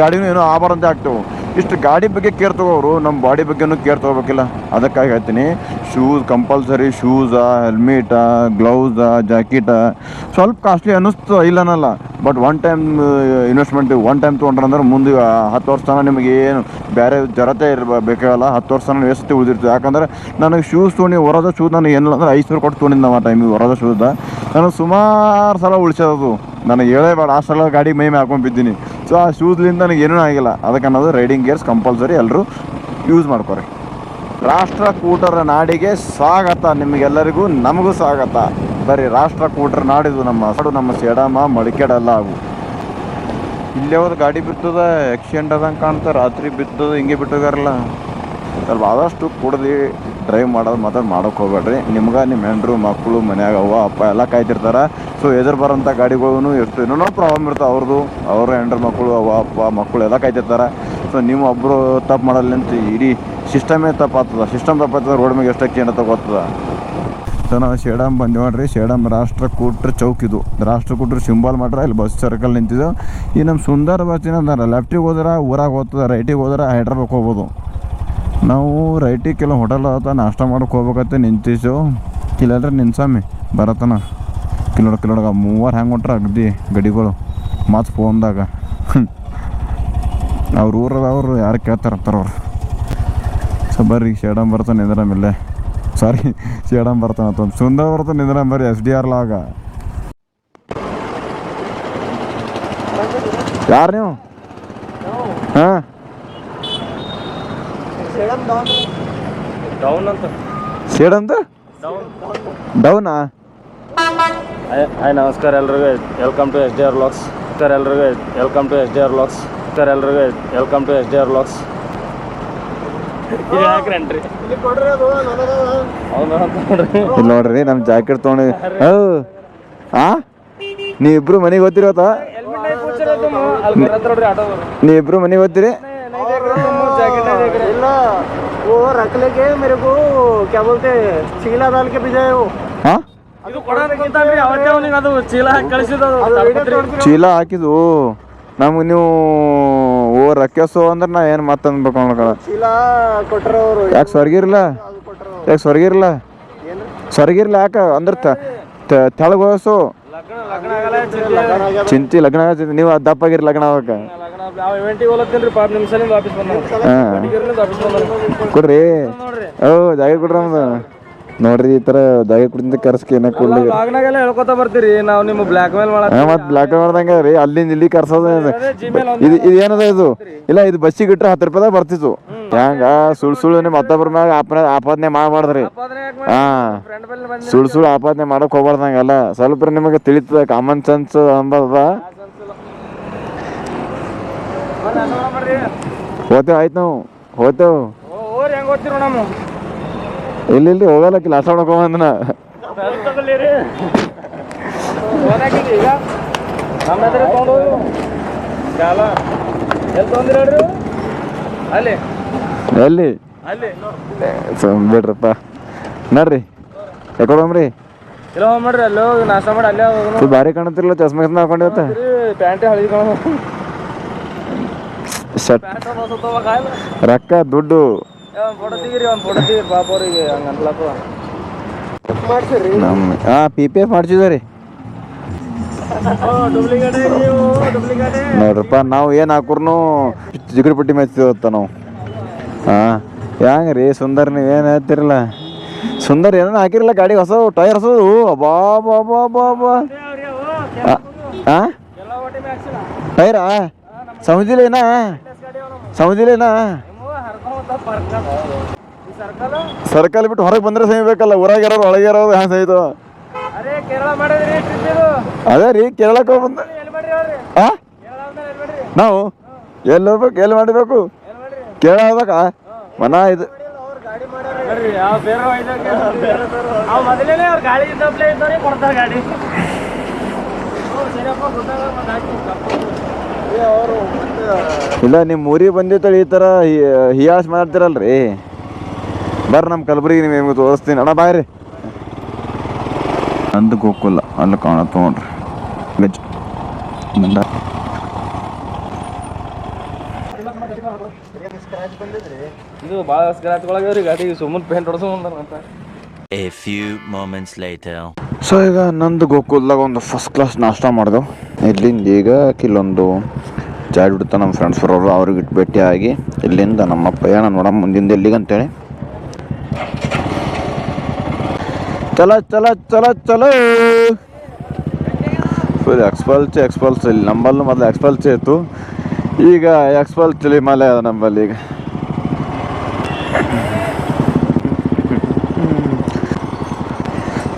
ಗಾಡಿನೂ ಏನೋ ಆಗ್ಬಾರ್ದಂತೆ ಆಗ್ತವೆ. ಇಷ್ಟು ಗಾಡಿ ಬಗ್ಗೆ ಕೇರ್ ತಗೋರು ನಮ್ಮ ಬಾಡಿ ಬಗ್ಗೆನೂ ಕೇರ್ ತಗೋಬೇಕಿಲ್ಲ. ಅದಕ್ಕಾಗಿ ಹೇಳ್ತೀನಿ. ಶೂಸ್ ಕಂಪಲ್ಸರಿ ಶೂಸಾ ಹೆಲ್ಮೆಟಾ ಗ್ಲೌಸಾ ಜಾಕೆಟಾ ಸ್ವಲ್ಪ ಕಾಸ್ಟ್ಲಿ ಅನ್ನಿಸ್ತು, ಇಲ್ಲನಲ್ಲ. But one time investment one time ತೊಗೊಂಡ್ರಂದ್ರೆ ಮುಂದೆ ಹತ್ತು ವರ್ಷ ತನಕ ನಿಮಗೆ ಏನು ಬೇರೆ ಜರತೆ ಇರ ಬೇಕಾಗಲ್ಲ, ಹತ್ತು ವರ್ಷ ತನಕ ಎಷ್ಟು ಉಳಿದಿರ್ತದೆ. ಯಾಕಂದ್ರೆ ನನಗೆ ಶೂಸ್ ತೊಗೊಂಡು ಹೊರದ ಶೂಸ್ ನನಗೆ ಏನಿಲ್ಲ ಅಂದ್ರೆ ಐದು ಸಾವಿರ ಕೊಟ್ಟು ತೊಗೊಂಡಿದ್ದ ಆ ಟೈಮಿಗೆ ಹೊರದ ಶೂಸ್ದ ನಾನು ಸುಮಾರು ಸಲ ಉಳಿಸೋದು. ನನಗೆ ಹೇಳೇ ಬೇಡ, ಆ ಸಲ ಗಾಡಿ ಮೇ ಹಾಕೊಂಡು ಬಿದ್ದೀನಿ. ಸೊ ಆ ಶೂಸ್ಲಿಂದ ನನಗೆ ಏನೂ ಆಗಿಲ್ಲ. ಅದಕ್ಕೆ ಅನ್ನೋದು ರೈಡಿಂಗ್ ಗೇರ್ಸ್ ಕಂಪಲ್ಸರಿ ಎಲ್ಲರೂ ಯೂಸ್ ಮಾಡ್ಕೊರಿ. ರಾಷ್ಟ್ರಕೂಟರ ನಾಡಿಗೆ ಸ್ವಾಗತ ನಿಮಗೆಲ್ಲರಿಗೂ, ನಮಗೂ ಸ್ವಾಗತ. ಬರೀ ರಾಷ್ಟ್ರಕೂಟರ ನಾಡಿದು ನಮ್ಮ ಸಾಡು ನಮ್ಮ ಸೇಡಮ್ಮ ಮಳಿಕೆಡಲ್ಲ ಅವು. ಇಲ್ಲೇ ಹೋದ ಗಾಡಿ ಬಿತ್ತದ ಆಕ್ಸಿಡೆಂಟ್ ಅದಂಗೆ ಕಾಣ್ತಾರೆ ರಾತ್ರಿ ಬಿತ್ತದ, ಹಿಂಗೆ ಬಿಟ್ಟೋಗಾರಲ್ಲ ಸ್ವಲ್ಪ ಆದಷ್ಟು ಕುಡ್ದು ಡ್ರೈವ್ ಮಾಡೋದು ಮಾತ್ರ ಮಾಡೋಕೆ ಹೋಗ್ಬೇಡ್ರಿ. ನಿಮ್ಗೆ ನಿಮ್ಮ ಹೆಂಡ್ರು ಮಕ್ಕಳು ಮನ್ಯಾಗ ಅವ್ವ, ಅಪ್ಪ ಎಲ್ಲ ಕಾಯ್ತಿರ್ತಾರೆ. ಸೊ ಎದುರು ಬರೋಂಥ ಗಾಡಿಗಳೂ ಎಷ್ಟು ಏನೋ ಪ್ರಾಬ್ಲಮ್ ಇರ್ತಾವೆ ಅವ್ರದ್ದು ಅವ್ರ ಹೆಂಡ್ರ ಮಕ್ಕಳು ಅವ್ವ, ಅಪ್ಪ ಮಕ್ಕಳು ಎಲ್ಲ ಕಾಯ್ತಿರ್ತಾರೆ. ಸೊ ನೀವು ಒಬ್ಬರು ತಪ್ಪು ಮಾಡಲ್ಲ ಅಂತ ಇಡೀ ಸಿಸ್ಟಮೇ ತಪ್ಪಾಗ್ತದೆ. ಸಿಸ್ಟಮ್ ತಪ್ಪಾಗ್ತದೆ ರೋಡ್ ಮೇಲೆ ಎಷ್ಟು ಅಕ್ಕಿ ಅಂತ ಗೊತ್ತದ ಸೊ ನಾವು ಶೇಡಮ್ ಬಂದು ನೋಡ್ರಿ. ಶೇಡಮ್ ರಾಷ್ಟ್ರಕೂಟ್ರ ಚೌಕ್ ಇದು. ರಾಷ್ಟ್ರಕೂಟ್ರ ಸಿಂಬಲ್ ಮಾಡ್ರೆ ಇಲ್ಲಿ ಬಸ್ ಸರ್ಕಲ್ ನಿಂತಿದ್ದು ಈ ನಮ್ಮ ಸುಂದರ ಬಸ್ ಏನಂತಾರೆ ಲೆಫ್ಟಿಗೆ ಹೋದ್ರೆ, ಊರಾಗ ಹೋಗ್ತದೆ ರೈಟಿಗೆ ಹೋದ್ರೆ ಹೈದ್ರಾಬಾದ್ ಹೋಗ್ಬೋದು. ನಾವು ರೈಟಿಗೆ ಕೆಲವು ಹೋಟೆಲ್ ಆತ ನಾಷ್ಟ ಮಾಡಕ್ಕೆ ಹೋಗ್ಬೇಕತ್ತೆ ನಿಂತಿಸು ಇಲ್ಲಾಂದ್ರೆ ನಿನ್ಸಾಮಿ ಬರತನ. ಕಿಲೋಡ ಕಿಲೋಡ ಮೂವರು ಹ್ಯಾಂಗೆ ಹೊಟ್ರೆ ಅಗ್ದಿ ಗಡಿಗಳು. ಮತ್ತು ಫೋನ್ದಾಗ. ಅವ್ರ ಊರದವ್ರು ಯಾರು ಕೇಳ್ತಾರಂತಾರ ಅವ್ರು. ಸೊ ಬರ್ರಿ ಶೇಡಮ್ ಬರ್ತಾನೆ ನಿಂದ್ರ ಮೇಲೆ ಸಾರಿ ಶೇಡಮ್ ಬರ್ತಾನೆ ಅಂತ ಸುಂದರ ಬರ್ತಾನೆ ನಿಂದ್ರ ಬರ್ರಿ, ಎಸ್ ಡಿ ಆರ್ ಲಾಗ. ಯಾರು ನೀವು ಹಾಂ ಸೇಡಂತ ಡೌನ್ ಡೌನಾ ಹಾಯ್ ನಮಸ್ಕಾರ ಎಲ್ರಿಗೂ. Welcome to S D R locks sir ಎಲ್ರಿಗೂ. Welcome to S D R locks sir ಎಲ್ರಿಗೂ. Welcome to S D R locks ಇಲ್ಲಿ ನೋಡ್ರಿ ನಮ್ಮ ಜಾಕೆಟ್ ತೊಗೊಂಡು ನೀ ನೀವಿಬ್ರು ಮನೆಗೆ ಓದ್ತಿರೋತ ನೀವಿಬ್ರು ಮನೆಗೆ ಓದ್ತಿರಿ वो रख लेके मेरे को क्या बोलते हैं चीला डाल के भिजाए वो ಹಾ ಇದು ಕೊಡೋದಕ್ಕಿಂತಲ್ರಿ ಅವತ್ತೇ ಅವ್ನಿಗೆ ಅದು ಚೀಲ ಹಾಕಿ ಕಳಿಸಿದ್ದು ಅದು ತಲುಪತ್ರಿ. ಚೀಲ ಹಾಕಿದ್ವು ನಮ್ಗೆ ನೀವು ಓ ರಕ್ಕೆಸು ಅಂದ್ರೆ ನಾ ಏನು ಮತ್ತೆ ಅನ್ಬೇಕು ಅನ್ಕೊಳ ಚೀಲ ಕೊಟ್ರ ಅವರು ಯಾಕೆ ಸ್ವರ್ಗಿರ್ಲ ಅದು ಕೊಟ್ರ ಯಾಕೆ ಸ್ವರ್ಗಿರ್ಲ ಏನ್ರಿ ಸ್ವರ್ಗಿರ್ಲ ಯಾಕೆ ಅಂದ್ರೆ ತೆಳಗ್ ವಯಸ್ಸು ಲಗ್ನ ಲಗ್ನ ಚಿಂತೆ ಲಗ್ನ ಆಗತ್ತೆ ನೀವು ದಪ್ಪಾಗಿರಿ ಲಗ್ನ ಬಂದ ಕೊಡ್ರಿ. ಓ ಜಾಗ ಕೊಡ್ರಿ ನಮ್ದು. ನೋಡ್ರಿ ಈ ತರ ಜಾಗ ಕುಡಿದ ಕರ್ಸ್ಕೆ ಏನ ಕೊಡ್ಲಿ. ಬ್ಲಾಗ್ನಾಗೆಲ್ಲ ಹೇಳ್ಕೊತ ಬರ್ತೀರಿ ನಾವು ನಿಮ್ಮ ಬ್ಲ್ಯಾಕ್ ಮೇಲ್ ಮಾಡ ಮತ್ತೆ ಬ್ಲಾಕ್ ಮಾಡ್ದಂಗೆ ರೀ ಅಲ್ಲಿಂದ ಇಲ್ಲಿ ಕರ್ಸೋದು ಇದು ಇದು ಏನದ ಇದು? ಇಲ್ಲ ಇದು ಬಸ್ಸಿಗೆ ಇಟ್ರೆ ಹತ್ತು ರೂಪಾಯಿದಾಗ ಬರ್ತಿತ್ತು. ಹ್ಯಾಂಗ? ಸುಳ್ ಸುಳ್ಳು ನಿಮ್ಮ ಮತ್ತೊಬ್ಬರ ಮ್ಯಾಗ ಆಪನ ಆಪಾದನೆ ಮಾಡಬಾರ್ದ್ರಿ ಹಾ. ಬಂದು ಸುಳ್ಳು ಸುಳ್ಳು ಆಪಾದನೆ ಮಾಡಕ್ ಹೋಗ್ಬಾರ್ದಂಗೆಲ್ಲ ಸ್ವಲ್ಪ ನಿಮಗೆ ತಿಳಿತದ ಕಾಮನ್ ಸೆನ್ಸ್ ಅಂಬದ ಹೋತೇವ್ ಆಯ್ತು ನಾವು. ಹೋತೇವ್ ಓ ಓರಿ ಹೆಂಗ್ ಓದ್ತಿರೋ ನಮ್ಮ ಇಲ್ಲಿ ಹೋಗಲ್ಲ ಕ್ಲಾಸ್ ಮಾಡಕ್ ಹೋಗಂದನ ತಗೊಳ್ಳಿರಿ ಓದಾಕಿದ್ರಿ ಈಗ ನಮ್ಮ ಎದುರು ತೊಗೊಂಡು ಹೋಗು ಚಾಲ ಎಲ್ಲಿ? ಸುಮ್ ಬಿಡ್ರಪ್ಪ. ನಡ್ರಿ. ಯಾಕೋಮ್ರಿ ಇಲ್ಲ ಹೋಗ್ ಮಾಡ್ರಿ ಅಲ್ಲೋ ನಾಷ್ಟ ಮಾಡಿ ಅಲ್ಲೇ ಹೋಗೋಣ ಭಾರಿ ಕಾಣತಿರ್ಲ ಚಸ್ಮಾ ಗಿಸ್ಮಾ ಹಾಕೊಂಡಿವತ್ತ ಪ್ಯಾಂಟ್ ಕಾಣ ಶರ್ಟ್. ರೊಕ್ಕ ದುಡ್ಡು. ನಮ್ಮ ಹಾಂ ಪಿ ಪಿ ಎಫ್ ಮಾಡ್ಸಿದ ರೀ ನೋಡ್ರಪ್ಪ ನಾವು ಏನು ಹಾಕುರ್ನು ಜಿಗಡಿ ಪಟ್ಟಿ ನಾವು. ಹಾಂ ಹೆಂಗ ರೀ ಸುಂದರ್ ನೀವು ಏನು ಹೇಳ್ತಿರಲ್ಲ. ಸುಂದರ್ ಏನೋ ಹಾಕಿರಲ್ಲ ಗಾಡಿ ಹೊಸ ಟೈರ್ ಹೊಸದು. ಬಾ ಬಾ ಬಾ ಬಾ ಬಾ ಹಾಂ ಟೈರಾ? ಸಮಜಿಲೇನಾ ಸಮಜಿಲೇನಾ ಸರ್ಕಲ್ ಬಿಟ್ಟು ಹೊರಗೆ ಬಂದ್ರೆ ಸಹಿಬೇಕಲ್ಲ ಊರಾಗ ಇರೋರು ಒಳಗೆ ಇರೋದು ಹ್ಯಾಂಗ ಸಹಿತು ಅದೇ ರೀ ಕೇರಳಕ್ಕೆ ಬಂದ ನಾವು? ಎಲ್ಲಿ ಹೋಗ್ಬೇಕು ಎಲ್ಲಿ ಮಾಡಬೇಕು? ಕೇರಳ ಹೋಗ್ಬೇಕಾ? ಮನ ಇದು ಗಾಡಿ ಇಲ್ಲ ನಿಮ್ಮ ಊರಿಗೆ ಬಂದಿತ್ತಲ್ಲ ಈ ಥರ ಹಿಯಾಸ್ ಮಾಡ್ತಿರಲ್ರಿ. ಬರ್ರಿ ನಮ್ಮ ಕಲಬುರಗಿ ನಿಮಗೆ ತೋರಿಸ್ತೀನಿ. ಅಣ್ಣ ಬಾಯ್ರಿ ಅಂದು ಗೋಕುಲ ಅಲ್ಲಿ ಕಾಣ ನೋಡ್ರಿ ಗಜ್ ಇದು ಭಾಳ ಸ್ಕ್ರಾಚ್ ಒಳಗೆ ಗಾಡಿ ಸುಮ್ಮನೆ ಪೇಂಟ್ ಹೊಡ್ಸ್ಕೊಂಡ್ ಅಂತ. A few moments later. So ಈಗ ನಂದು ಗೋಕುಲ್ದಾಗ ಒಂದು ಫಸ್ಟ್ ಕ್ಲಾಸ್ ನಾಷ್ಟ ಮಾಡ್ದೆವು ಇಲ್ಲಿಂದ ಈಗ ಕೆಲವೊಂದು ಚಾಯ್ ಬಿಡ್ತಾ ನಮ್ಮ ಫ್ರೆಂಡ್ಸ್ ಬರೋರು ಅವ್ರಿಗೆ ಇಟ್ಟು ಭೇಟಿಯಾಗಿ ಇಲ್ಲಿಂದ ನಮ್ಮ ಪ್ರಯಾಣ ನೋಡ ಮುಂದಿಂದ ಎಲ್ಲಿಗೆ ಅಂತೇಳಿ. ಚಲ ಚಲ ಚಲ, ಚಲೋ. ಫುಲ್ ಎಕ್ಸ್ಪಲ್ಸ್ ಎಕ್ಸ್ಪಲ್ಸ್ ಇಲ್ಲಿ ನಂಬಲ್ಲಿ ಮೊದಲು ಎಕ್ಸ್ಪಲ್ಸ್ ಇತ್ತು. ಈಗ ಎಕ್ಸ್ಪಲ್ಸ್ ಹಿಮಾಲಯ ಅದ ನಂಬಲ್ಲಿ ಈಗ.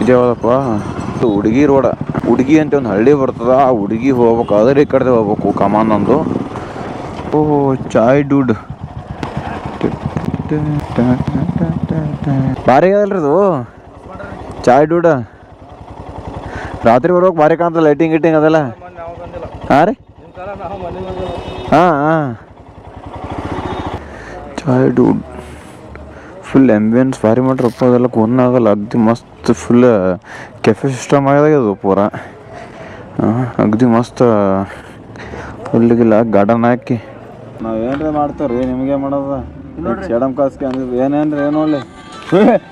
ಇದ್ಯಾವದಪ್ಪ ಹುಡುಗಿ ರೋಡ. ಹುಡುಗಿ ಅಂತ ಒಂದು ಹಳ್ಳಿ ಬರ್ತದ, ಆ ಹುಡುಗಿ ಹೋಗ್ಬೇಕಾದ್ರೆ ಈ ಕಡೆ ಹೋಗ್ಬೇಕು ಕಮಾನ್ ಅಂದು ಓಹೋ ಚಾಯ್ ಡೂಡ್ ಭಾರಿ ಅದಲ್ರಿ ಅದು ಚಾಯ್ ಡೂಡ ರಾತ್ರಿ ಬರ್ಬೇಕು ಭಾರಿ ಕಾಣ್ತದೆ ಲೈಟಿಂಗ್ ಗಿಟಿಂಗ್ ಅದೆಲ್ಲ? ಹಾಂ ರೀ? ಹಾಂ ಹಾಂ. ಚಾಯ್ ಡೂಡ್ ಫುಲ್ ಎಂಬಿಯನ್ಸ್ ಭಾರಿ ಮಾಡ್ರಪ್ಪ, ಅದೆಲ್ಲ ಕೊನ್ನ ಆಗಲ್ಲ. ಅಗ್ದಿ ಮಸ್ತ್. ಫುಲ್ ಕೆಫೆ ಸಿಸ್ಟಮ್ ಆಗ್ಯದ ಅದು ಪೂರ. ಅಗದಿ ಮಸ್ತ್ ಫುಲ್ಗಿಲ್ಲ ಗಾರ್ಡನ್ ಹಾಕಿ. ನಾವು ಏನ್ರಿ ಮಾಡ್ತೇವ್ರಿ ನಿಮಗೆ ಮಾಡೋದ? ಚಡಮ್ ಕಾಸ್ಗೆ ಅಂದ್ರೆ ಏನೇನ್ರಿ ಏನು ಅಲ್ಲಿ?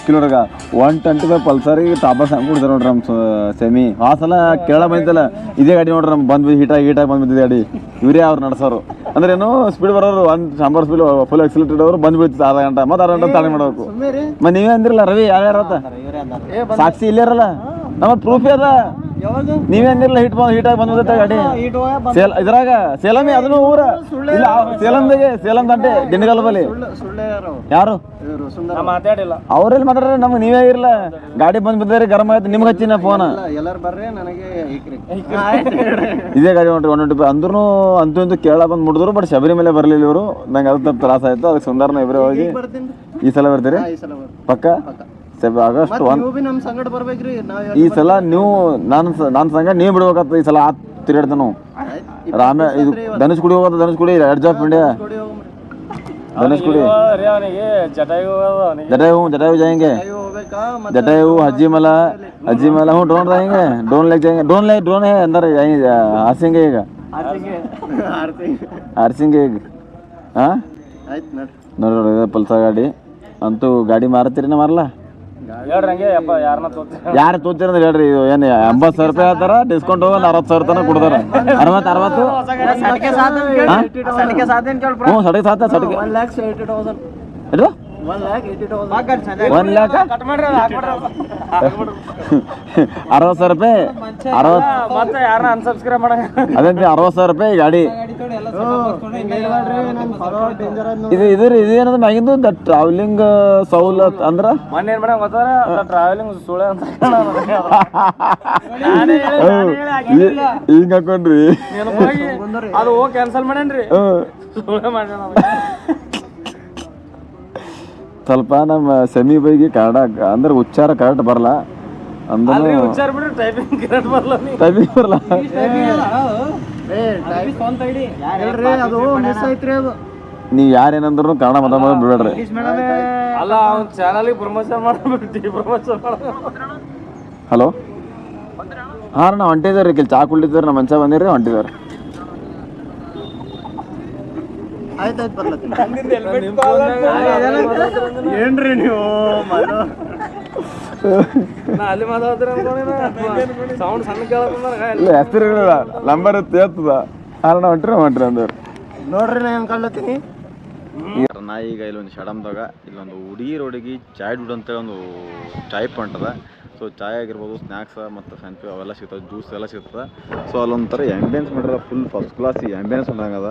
ಕಿಲೋಡ್ಗ ಒನ್ ಟ್ವೆಂಟಿ ಫೈವ್ ಪಲ್ಸರಿಗೆ ಟಾಪಸ್ ಹಂಗೆ ಕೊಡ್ತಾರೆ ನೋಡ್ರಿ ನಮ್ಮ ಸೆಮಿ ಆ ಸಲ ಕೇರಳ ಬಂದಿದ್ದಲ್ಲ ಇದೇ ಗಾಡಿ ನೋಡ್ರಿ ನಮ್ಮ ಬಂದು ಹೀಟಾಗಿ ಹೀಟಾಗಿ ಬಂದು ಬಿದ್ದಿದ್ದು ಗಾಡಿ. ಇವರೇ ಅವ್ರು ನಡೆಸೋರು. ಅಂದ್ರೆ ಏನು ಸ್ಪೀಡ್ ಬರೋರು ಒಂದು ಸಾಂಬಾರ್ ಸ್ಪೀಡ್ ಫುಲ್ ಎಕ್ಸಿಲೇಟೆಡ್ ಅವರು ಬಂದ್ಬಿಡ್ತಿತ್ತು ಅರ್ಧ ಗಂಟೆ ಮತ್ತೆ ಅರ್ಧ ಗಂಟೆ ತಾಳಿ ಮಾಡಬೇಕು. ಮತ್ತೆ ನೀವೇ ಅಂದಿರಲ್ಲ ರವಿ ಯಾರ್ಯಾರ ಸಾಕ್ಷಿ ಇಲ್ಲರಲ್ಲ? ನಮ್ಮ ಪ್ರೂಫ್ ಅದ ನೀವೇನಿಲ್ಲ ಹಿಟ್ ಹಿಟ್ ಬಂದು ಹೀಟಾಗಿ ಬಂದು ಗಾಡಿ. ಸೇಲ್ ಇದ್ರಾಗ ಸೇಲಮಿ ಅದನ್ನು ಊರ? ಇಲ್ಲ ಸೇಲಂದಾಗೆ ಸೇಲಂ ದಂಟೆ ದಿಂಡಗಲ್ ಬಲಿ ಯಾರು? ಅವ್ರೆಲ್ಲಿ ಮಾತಾಡ್ರೆ ನಮ್ಗೆ ನೀವೇ ಇರಲ್ಲ ಗಾಡಿ ಬಂದ್ ಬಿದ್ದರೆ ಗರಂ ಆಯ್ತು ನಿಮ್ಗೆ ಹಚ್ಚಿನ ಫೋನ್ ಎಲ್ಲಾರು ಬರ್ರಿ ನನಗೆ ಈಕ್ರಿ ಇದೇ ಗಾಡಿ ನೋಡ್ರಿ ಒನ್ ಟ್ವೆಂಟಿ ಅಂದ್ರೂ ಅಂತೂ ಇಂತೂ ಕೇರಳ ಬಂದು ಮುಡಿದ್ರು ಬಟ್ ಶಬರಿಮಲೆ ಬರಲಿಲ್ಲ ಇವರು. ನಂಗೆ ಅದು ತಪ್ಪು ತ್ರಾಸ ಆಯ್ತು ಅದಕ್ಕೆ ಸುಂದರ್ನ ಇಬ್ಬರೇ ಹೋಗಿ ಈ ಸಲ ಬರ್ತೀರಿ? ಈ ಸಲ ಬರ್ರಿ ಪಕ್ಕ. ಸೆಬ್ ಆಗಸ್ಟ್ ಮತ್ತ್ ಒನ್ ನೀವು ಬಿ ನಮ್ ಸಂಗಡ ಬರ್ಬೇಕ್ರಿ ನಾವ್ ಈ ಸಲ ನೀವು ನಾನು ನನ್ನ ಸಂಗ ನೀವು ಬಿಡ್ಬೇಕತ್ತ ಈ ಸಲ ಆ ತಿರುಗಾಡ್ತಾನ ನಾವು ರಾಮೇ ಇದು ಧನುಷ್ ಕುಡಿ ಹೋಗೋದು ಧನುಷ್ ಕುಡಿ ಎಡ್ಜ್ ಆಫ್ ಇಂಡಿಯಾ ಧನುಷ್ ಕುಡಿ ರೀ ಅವನಿಗೆ ಜಟಾಗಿ ಹೋಗೋದು ಅವನಿಗೆ ಜಟಾಯು ಜಟಾಯು जाएंगे ಹೋಗ್ಬೇಕಾ जटायु हजी मला हजी मला हूँ ड्रोन रहेंगे ड्रोन लेके जाएंगे ड्रोन ले ड्रोन है अंदर जाएंगे हरसिंगे ಈಗ ಆರ್ತಿ ಹರ್ಸಿಂಗೆ ಈಗ ಹಾಂ ಆಯ್ತು ನೋಡ್ರಿ ನೋಡಿ ನೋಡಿ ಇದೆ ಪಲ್ಸರ್ ಗಾಡಿ ಅಂತೂ ಗಾಡಿ ಮಾರತ್ತೀರಿ ನಾ ಮಾರಲ್ಲ ಯಾರು ತೋತಿರಂದ್ರೆ ಹೇಳ್ರಿ ಇದು ಏನು ಎಂಬತ್ತು ಸಾವಿರ ರೂಪಾಯಿ ಹೇಳ್ತಾರ ಡಿಸ್ಕೌಂಟ್ ಹೋಗಿ ಒಂದು ಅರವತ್ತು ಸಾವಿರ ತನಕ ಕೊಡ್ತಾರ. ಅರವತ್ತು ಅರವತ್ತು? ಹ್ಞೂ ಸಾತ ಇದು ಲ್ಯಾಕ್ ಕಟ್ ಮಾಡ್ರಿ ಅದು ಹಾಕ್ಬಿಡ್ರಿ ಅರವತ್ತು ಸಾವಿರ ರೂಪಾಯಿ ಅರವತ್ತು ಅದೇ ಅರವತ್ತು ಸಾವಿರ ರೂಪಾಯಿ ಗಾಡಿ. ಇದು ಇದು ರೀ ಇದು ಏನದ ಮ್ಯಾಗಿಂದು ದ ಟ್ರಾವೆಲಿಂಗ್ ಸೌಲತ್ ಅಂದ್ರ? ಮೊನ್ನೆ ಏನ್ ಮೇಡಮ್ ಗೊತ್ತಾರ ಟ್ರಾವೆಲಿಂಗ್ ಸುಳೆ ಅಂತ ಹಿಂಗ ಹಾಕೊಂಡ್ರಿ. ನೀನು ಹೋಗಿ ಅದು ಹೋಗಿ ಕ್ಯಾನ್ಸಲ್ ಮಾಡೇನ್ರಿ. ಸುಳೆ. ಸ್ವಲ್ಪ ನಮ್ಮ ಸೆಮಿ ಬೈಗೆ ಕನ್ನಡ ಅಂದ್ರೆ ಉಚ್ಚಾರ ಕರೆಕ್ಟ್ ಬರಲ್ಲ. ಅಂದ್ರೆ ಉಚ್ಚಾರ ಬಿಡ್ರಿ ಟೈಪಿಂಗ್ ಕರೆಕ್ಟ್ ಬರಲ್ಲ ಟೈಪಿಂಗ್ ಬರಲ್ಲ. ಅದು ಮಿಸ್ ಐತ್ರಿ ಅದು. ನೀವು ಯಾರೇನಂದ್ರು ಕನ್ನಡ ಮಾತಾಡೋದು ಬಿಡ್ಬೇಡ್ರಿ. ಅಲ್ಲ ಅವ್ನ ಚಾನಲ್ ಪ್ರಮೋಷನ್ ಮಾಡ್ಬಿಟ್ಟು ಪ್ರಮೋಷನ್ ಹಲೋ? ಹಾಂ ನಾವು ಹೊಂಟಿದ್ದಾರೆ ರೀ ಚಾ ಕುಳ್ಳಿದ್ದಾರೆ ನಮ್ಮ ಮಂಚ ಬಂದಿರಿ ಹೊಂಟಿದ್ದಾರೆ ಏನ್ರಿ ನೀವು ಅಲ್ಲಿ ಮಾತಾಡ್ತೀರ ಸೌಂಡ್ ಸಣ್ಣ ನಂಬರ್ ಹಾಂ ನಾವು ಹೊಂಟ್ರಿ ಹೊಂಟ್ರಿ ಅಂದವ್ರು. ನೋಡ್ರಿ ನಾ ಏನ್ ಕಳ್ಲತ್ತೀನಿ ನಾ ಈಗ ಇಲ್ಲೊಂದು ಶಡಮ್ದಾಗ ಇಲ್ಲೊಂದು ಹುಡುಗಿ ರೋಡಿಗೆ ಚಾಯ್ ಡುಡ್ ಅಂತ ಒಂದು ಚಾಯ್ ಪಾಯಿಂಟ್ ಅದ. ಸೊ ಚಾಯ್ ಆಗಿರ್ಬೋದು ಸ್ನಾಕ್ಸ್ ಮತ್ತು ಫ್ಯಾನ್ಪಿ ಅವೆಲ್ಲ ಸಿಗ್ತವೆ ಜ್ಯೂಸ್ ಎಲ್ಲ ಸಿಗ್ತದೆ. ಸೊ ಅಲ್ಲೊಂಥರ ಆ್ಯಂಬಿಯನ್ಸ್ ಮಾಡಿದ್ರೆ ಫುಲ್ ಫಸ್ಟ್ ಕ್ಲಾಸ್ ಈ ಆ್ಯಂಬಿಯನ್ಸ್ ಅದ.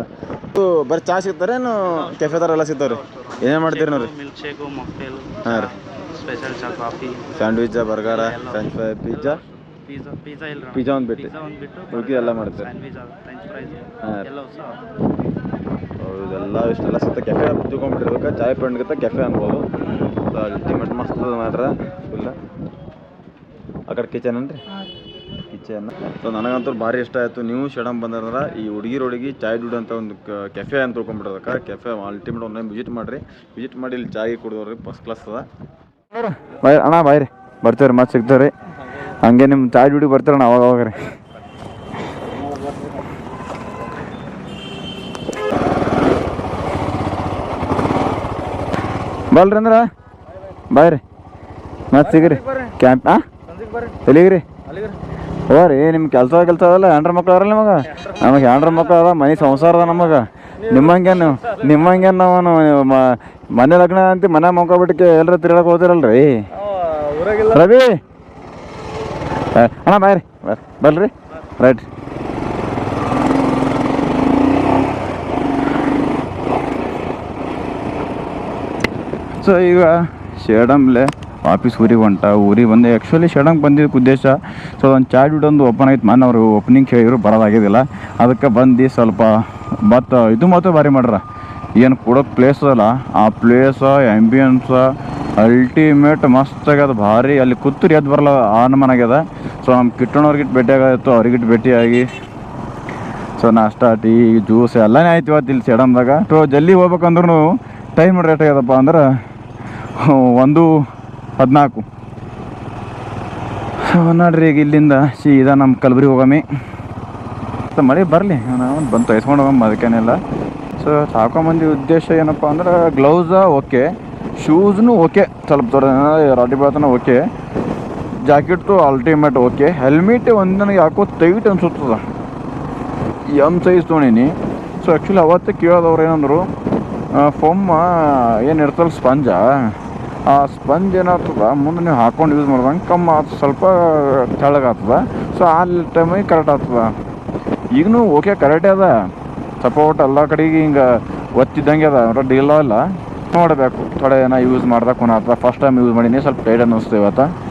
ಸೊ ಬರೀ ಚಾ ಸಿಗ್ತಾರೇನು ಕೆಫೆ ಥರ ಎಲ್ಲ ಸಿಗ್ತಾವೆ ರೀ ಏನೇನು ಮಾಡ್ತೀರಿ ನೋಡ್ರಿ? ಮಿಲ್ಕ್ ಶೇಕು ಮಾಕ್ಟೇಲ್ ಹಾಂ ರೀ. ಸ್ಪೆಷಲ್ ಚಾ coffee sandwich burger French fry pizza pizza pizza ಇಲ್ಲ ಪಿಜ್ಜಾ ಒಂದು ಬಿಟ್ಟು ಪಿಜ್ಜಾ ಒಂದು ಬಿಟ್ಟು ಉಳ್ಕಿದ್ದು ಎಲ್ಲ ಮಾಡ್ತಾರೆ ಸ್ಯಾಂಡ್ವಿಚ್ ಫ್ರೆಂಚ್ ಫ್ರೈಸ್ ಇದೆಲ್ಲ ಇಷ್ಟೆಲ್ಲ ಸುತ್ತ ಕೆಫೆ ತಿಳ್ಕೊಂಡ್ಬಿಟ್ಟಿರ್ಬೇಕು ಚಾಯ್ ಅಂತ ಕೆಫೆ ಅನ್ಬೋದು. ಅಲ್ಟಿಮೇಟ್ ಮಸ್ತ್ ಅದ ಮಾತ್ರ. ಫುಲ್ಲ ಆ ಕಡೆ ಕಿಚನ್ ಅನ್ರಿ ಕಿಚನ್ ಸೊ ನನಗಂತೂ ಭಾರಿ ಇಷ್ಟ ಆಯಿತು. ನೀವು ಶಡಮ್ ಬಂದ್ರ ಈ ಹುಡುಗಿರು ಹುಡುಗಿ ಚಾಯ್ ಡುಡ್ ಅಂತ ಒಂದು ಕೆಫೆ ಅಂತ ತಿಳ್ಕೊಂಬಿಡೋದಕ್ಕೆ ಕೆಫೆ ಅಲ್ಟಿಮೇಟ್ ಒಂದು ವಿಸಿಟ್ ಮಾಡಿರಿ. ವಿಸಿಟ್ ಮಾಡಿ ಇಲ್ಲಿ ಚಾಯ್ ಕುಡಿದವ್ರಿ ಫಸ್ಟ್ ಕ್ಲಾಸ್ ಅದ. ಬಾಯ್ ಅಣ್ಣ ಬಾಯ್ ರೀ, ಮತ್ತೆ ಸಿಗ್ತೇವೆ ರೀ. ಹಂಗೆ ನಿಮ್ಮ ತಾಯಿ ಡ್ಯೂಟಿ ಬರ್ತೀರಣ್ಣ ಅವಾಗ ಅವಾಗ ರೀ. ಬಲ್ರಿ ಅಂದ್ರ? ಬಾಯ್ ರೀ ಮತ್ತೆ ಸಿಗ್ರಿ. ಕ್ಯಾಂಪ್ ಹಾಂ ಎಲ್ಲಿಗೆ ರೀ ಕೆಲ್ಸ ರೀ ನಿಮ್ಮ ಕೆಲಸ ಕೆಲಸ ಅದಲ್ಲ, ಹೆಂಡ್ರ ಮಕ್ಳು ಅವ್ರಲ್ಲ ನಿಮಗೆ? ನಮಗೆ ಹೆಂಡ್ರ ಮಕ್ಳು ಅದ, ಮನೆ ಸಂಸಾರ ಅದ ನಮಗೆ. ನಿಮ್ಮಂಗೇನು ನಿಮ್ಮಂಗೇನು ನಾವು ಮನೆ ಲಗ್ನ ಅಂತ ಮನೆ ಮಕ್ಕೊಬಿಟ್ಟಕ್ಕೆ ಎಲ್ಲರೂ ತಿರ್ಗಾಡಕ್ಕೆ ಹೋದಿರಲ್ರಿ? ರವಿ! ಅಣ್ಣ ಬಾಯ್ರಿ. ಬರ್ರಿ. ರೈಟ್. ಸೊ ಈಗ ಶೇಡಮ್ಲೆ ವಾಪಸ್ ಊರಿಗೆ ಹೊಂಟ. ಊರಿಗೆ ಬಂದು. ಆ್ಯಕ್ಚುಲಿ ಶಡಂಗ್ ಬಂದಿದ್ದಕ್ಕೆ ಉದ್ದೇಶ ಸೊ ಒಂದು ಬಿಟ್ಟು ಒಂದು ಓಪನ್ ಆಯ್ತು ಮನೆ ಅವರು ಓಪನಿಂಗ್ ಕೇಳಿದ್ರು ಬರೋದಾಗಿದ್ದಿಲ್ಲ ಅದಕ್ಕೆ ಬಂದು ಸ್ವಲ್ಪ ಮತ್ತು ಇದು ಮಾತ್ರ ಭಾರಿ ಮಾಡ್ರ. ಏನು ಕೊಡೋ ಪ್ಲೇಸ್ ಅಲ್ಲ. ಆ ಪ್ಲೇಸ ಆ್ಯಂಬಿಯನ್ಸ ಅಲ್ಟಿಮೇಟ್ ಮಸ್ತ್ ಆಗ್ಯದ. ಭಾರಿ ಅಲ್ಲಿ ಕೂತ್ರಿ ಎದ್ದು ಬರಲ್ಲ, ಆ ಸೊ ನಮ್ಮ ಕಿಟ್ಟಣ್ಣವ್ರಿಗಿಟ್ಟು ಭೇಟಿ ಆಗಿತ್ತು ಅವ್ರಿಗಿಟ್ಟು ಭೇಟಿಯಾಗಿ ಸೊ ನಾಷ್ಟ, ಟೀ ಜ್ಯೂಸ್ ಎಲ್ಲನೇ ಆಯ್ತು ಇವತ್ತು ಇಲ್ಲಿ ಸೇಡಮ್ದಾಗ ಸೊ ಜಲ್ದಿ ಹೋಗ್ಬೇಕಂದ್ರೂ ಟೈಮ್ ರೇಟ್ ಆಗ್ಯದಪ್ಪ ಅಂದ್ರೆ ಒಂದು ಹದಿನಾಲ್ಕು. ನೋಡ್ರಿ, ಈಗ ಇಲ್ಲಿಂದ ಸೀದಾ ನಮ್ಮ ಕಲಬುರಿ ಹೋಗಮ್ಮಿ ಮಳೆ ಬರಲಿ ನಾವು ಬಂದು ತೊಯ್ಸ್ಕೊಂಡು ಹೋಗಮ್ಮ ಅದಕ್ಕೇನಿಲ್ಲ. ಸೊ ಸಾಕೊಂಬಂದು ಉದ್ದೇಶ ಏನಪ್ಪ ಅಂದ್ರೆ ಗ್ಲೌಸ ಓಕೆ ಶೂಸ್ನು ಓಕೆ, ಸ್ವಲ್ಪ ದೊಡ್ಡ ರಾಟಿ ಬಾತನ okay jacket ultimate okay helmet ಒಂದು ನನಗೆ ಯಾಕೋ ಟೈಟ್ ಅನ್ಸುತ್ತದ. ಎಂ ಸೈಜ್ ತೊಗೊಂಡೀನಿ. ಸೊ ಆ್ಯಕ್ಚುಲಿ ಅವತ್ತು ಕೇಳೋದವ್ರು ಏನಂದರು ಫೊಮ್ಮ ಏನು ಸ್ಪಂಜಾ ಸ್ಪಂಜ ಆ ಸ್ಪಂಜ್ ಏನಾಗ್ತದ? ಮುಂದೆ ನೀವು ಹಾಕೊಂಡು ಯೂಸ್ ಮಾಡ್ದಂಗೆ ಕಮ್ಮಿ ಆಗ್ತದೆ ಸ್ವಲ್ಪ ತೆಳ್ಳಗಾಗ್ತದ ಸೊ ಆ ಟೈಮಿಗೆ ಕರೆಕ್ಟ್ ಆಗ್ತದ. ಈಗನೂ ಓಕೆ ಕರೆಕ್ಟೇ ಅದ. ಸಪೋರ್ಟ್ ಎಲ್ಲ ಕಡೆಗೆ ಹಿಂಗೆ ಒತ್ತಿದ್ದಂಗೆ ಅದ. ಅಂದ್ರೆ ಇಲ್ಲ. ನೋಡಬೇಕು. ಥೊಡೆ ಏನೋ ಯೂಸ್ ಮಾಡ್ದಾಗ ಕೊನ ಫಸ್ಟ್ ಟೈಮ್ ಯೂಸ್ ಮಾಡೀನಿ. ಸ್ವಲ್ಪ ಟೈಟ್ ಅನ್ನಿಸ್ತು ಇವತ್ತು.